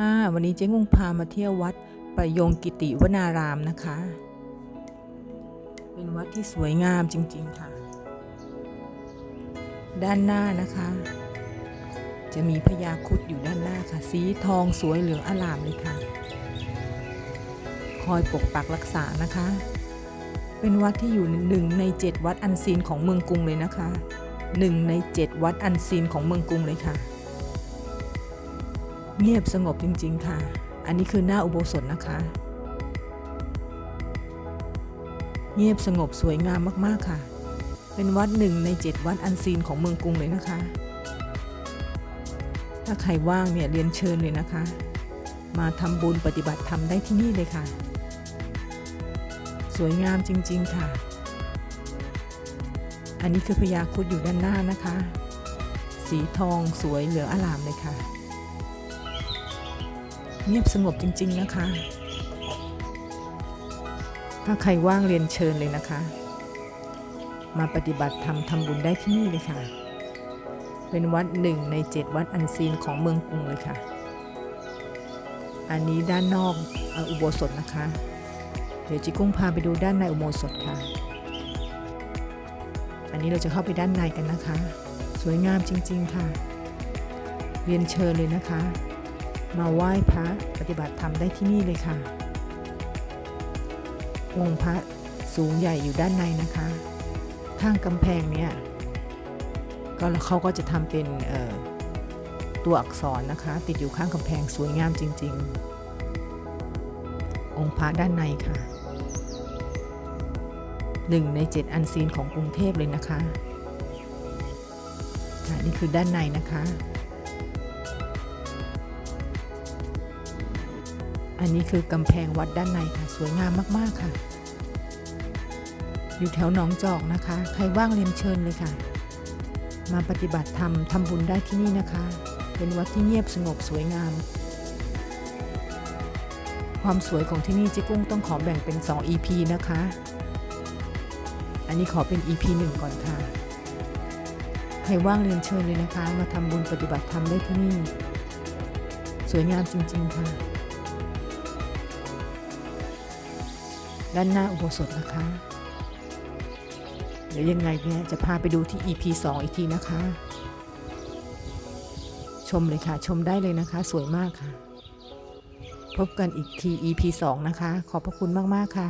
ค่ะวันนี้เจ๊งงพามาเที่ยววัดประยงกิติวนารามนะคะ เป็นวัดที่สวยงามจริงๆค่ะ ด้านหน้านะคะ จะมีพญาครุดอยู่ด้านหน้าค่ะ สีทองสวยเหลืองอลามเลยค่ะ คอยปกปักรักษานะคะ เป็นวัดที่อยู่หนึ่งในเจ็ดวัดอันซีนของเมืองกรุงเลยนะคะหนึ่งในเจ็ดวัดอันซีนของเมืองกรุงเลยค่ะ เงียบสงบจริง ๆ ค่ะ อันนี้คือหน้าอุโบสถนะคะ เงียบสงบสวยงามมากๆค่ะ เป็นวัดหนึ่งในเจ็ดวัดอันซีนของเมืองกรุงเลยนะคะ ถ้าใครว่างเนี่ยเรียนเชิญเลยนะคะ มาทำบุญปฏิบัติธรรมได้ที่นี่เลยค่ะ สวยงามจริง ๆ ค่ะ อันนี้คือพญาครุดอยู่ด้านหน้านะคะ สีทองสวยเหลืออลามเลยค่ะ เงียบสงบจริง ๆ นะคะ ถ้าใครว่างเรียนเชิญเลยนะคะ มาปฏิบัติธรรมทำบุญได้ที่นี่เลยค่ะ เป็นวัดหนึ่งในเจ็ดวัดอันซีนของเมืองกรุงเลยค่ะ อันนี้ด้านนอกอุโบสถนะคะ เดี๋ยวจิกุ้งพาไปดูด้านในอุโบสถค่ะ อันนี้เราจะเข้าไปด้านในกันนะคะ สวยงามจริง ๆ ค่ะ เรียนเชิญเลยนะคะ มาไหว้พระปฏิบัติธรรมได้ที่นี่เลยค่ะ องค์พระสูงใหญ่อยู่ด้านในนะคะ ข้างกำแพงเนี่ยก็เขาก็จะทำเป็นตัวอักษรนะคะ ติดอยู่ข้างกำแพงสวยงามจริง ๆ องค์พระด้านในค่ะหนึ่งในเจ็ดอันซีนของกรุงเทพเลยนะคะค่ะนี่คือด้านในนะคะ อันนี้คือกำแพงวัดด้านในค่ะ สวยงามมากๆค่ะ อยู่แถวหนองจอกนะคะ ใครว่างเรียนเชิญเลยค่ะ มาปฏิบัติธรรมทำบุญได้ที่นี่นะคะ เป็นวัดที่เงียบสงบสวยงาม ความสวยของที่นี่จิกุ้งต้องขอแบ่งเป็น 2 EP นะคะ อันนี้ขอเป็น EP 1 ก่อนค่ะ ใครว่างเรียนเชิญเลยนะคะ มาทำบุญปฏิบัติธรรมได้ที่นี่ สวยงามจริง ๆ ค่ะ ด้านหน้าอุโบสถนะคะ เดี๋ยวยังไงเนี่ยจะพาไปดูที่ EP 2 อีกทีนะคะ ชมเลยค่ะ ชมได้เลยนะคะ สวยมากค่ะ พบกันอีกที EP 2 นะคะ ขอบพระคุณมาก ๆ ค่ะ